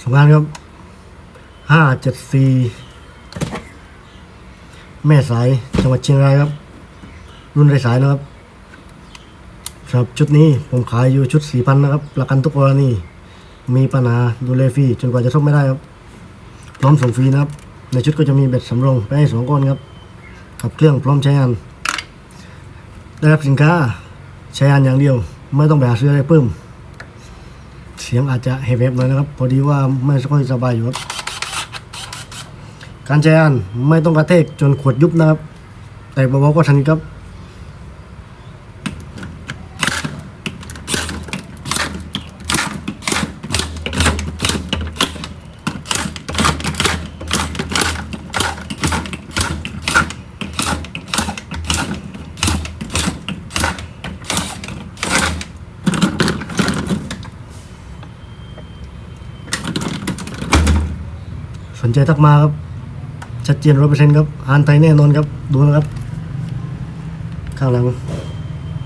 สองงานครับห้าเจ็ดสี่แม่สายจังหวัดเชียงรายครับ รุ่นไรสายนะครับสำหรับชุดนี้ผมขายอยู่ชุดสี่พันนะครับประกันทุกกรณีมีปัญหาดูแลฟรีจนกว่าจะซ่อมไม่ได้ครับ พร้อมส่งฟรีนะครับ ในชุดก็จะมีเบ็ดสำรองไปให้สองก้อนครับกับเครื่องพร้อมใช้งานได้รับสินค้าใช้งานอย่างเดียว ไม่ต้องไปหาซื้ออะไรเพิ่ม เสียงอาจจะแหบๆหน่อยนะครับ พอดีว่าไม่ค่อยสบายอยู่ครับ การใช้งานไม่ต้องกระเทกจนขวดยุบนะครับ แต่เบาๆก็ทันครับ สนใจทักมาครับ ชัดเจนร้อยเปอร์เซ็นต์ครับอ่านไทยแน่นอนครับ ดูนะครับ ข้างหลัง